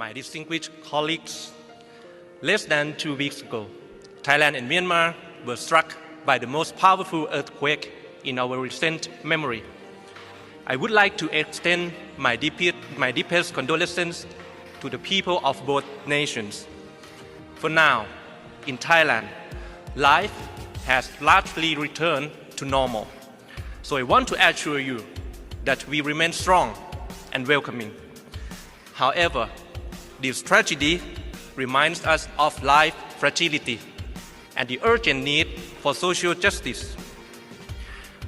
My distinguished colleagues, less than two weeks ago, Thailand and Myanmar were struck by the most powerful earthquake in our recent memory. I would like to extend my, deepest, my deepest condolences to the people of both nations. For now, in Thailand, life has largely returned to normal. So I want to assure you that we remain strong and welcoming. However, this tragedy reminds us of life fragility and the urgent need for social justice.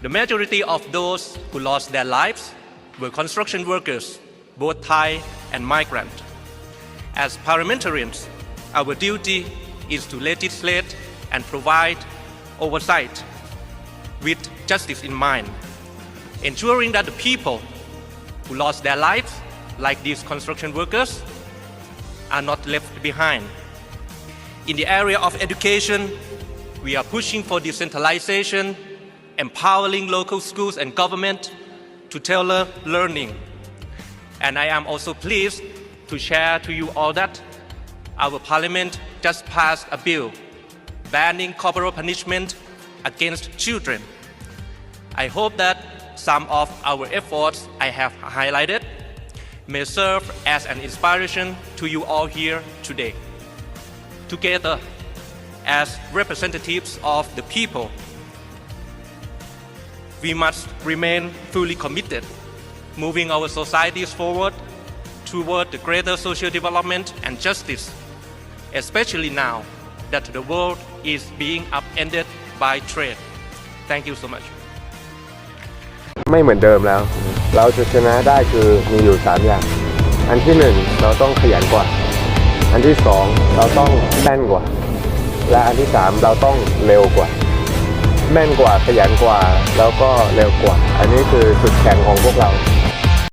The majority of those who lost their lives were construction workers, both Thai and migrant. As parliamentarians, our duty is to legislate and provide oversight with justice in mind, ensuring that the people who lost their lives, like these construction workers, are not left behind. In the area of education, we are pushing for decentralization, empowering local schools and government to tailor learning. And I am also pleased to share to you all that our parliament just passed a bill banning corporal punishment against children. I hope that some of our efforts I have highlighted may serve as an inspiration to you all here today. Together, as representatives of the people, we must remain fully committed, moving our societies forward toward the greater social development and justice, especially now that the world is being upended by trade. Thank you so much. ไม่เหมือนเดิมแล้ว เราจะชนะได้คือมีอยู่ 3 อย่าง อันที่ 1 เราต้องขยันกว่า อันที่ 2 เราต้องแม่นกว่า และอันที่ 3 เราต้องเร็วกว่า แม่นกว่าขยันกว่าแล้วก็เร็วกว่า อันนี้คือจุดแข็งของพวกเรา